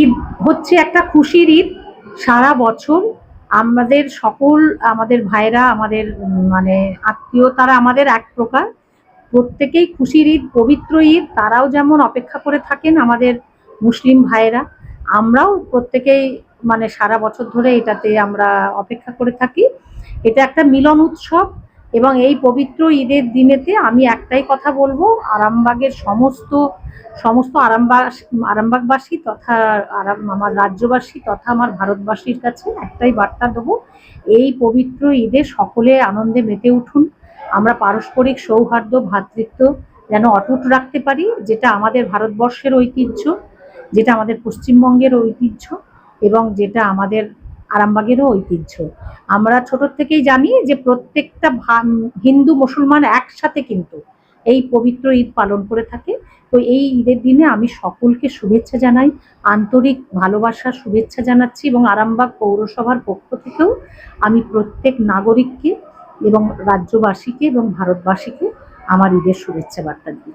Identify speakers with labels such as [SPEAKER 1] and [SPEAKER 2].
[SPEAKER 1] ঈদ হচ্ছে একটা খুশির ঈদ। সারা বছর আমাদের সকল, আমাদের ভাইরা আমাদের মানে আত্মীয়, তারা আমাদের এক প্রকার। প্রত্যেকেই খুশির ঈদ, পবিত্র ঈদ। তারাও যেমন অপেক্ষা করে থাকেন আমাদের মুসলিম ভাইরা আমরাও প্রত্যেকেই মানে সারা বছর ধরে এটাতে আমরা অপেক্ষা করে থাকি। এটা একটা মিলন উৎসব। এবং এই পবিত্র ঈদের দিনেতে আমি একটাই কথা বলব, আরামবাগের সমস্ত সমস্ত আরামবাগ আরামবাগবাসী তথা আরাম, আমার রাজ্যবাসী তথা আমার ভারতবাসীর কাছে একটাই বার্তা দেবো, এই পবিত্র ঈদে সকলে আনন্দে মেতে উঠুন। আমরা পারস্পরিক সৌহার্দ্য ভ্রাতৃত্ব যেন অটুট রাখতে পারি, যেটা আমাদের ভারতবর্ষের ঐতিহ্য, যেটা আমাদের পশ্চিমবঙ্গের ঐতিহ্য এবং যেটা আমাদের আরামবাগেরও ঐতিহ্য। আমরা ছোট থেকেই জানি যে প্রত্যেকটা হিন্দু মুসলমান একসাথে কিন্তু এই পবিত্র ঈদ পালন করে থাকে। তো এই ঈদের দিনে আমি সকলকে শুভেচ্ছা জানাই, আন্তরিক ভালোবাসা, শুভেচ্ছা জানাচ্ছি এবং আরামবাগ পৌরসভার পক্ষ থেকেও আমি প্রত্যেক নাগরিককে এবং রাজ্যবাসীকে এবং ভারতবাসীকে আমার ঈদের শুভেচ্ছা বার্তা দিই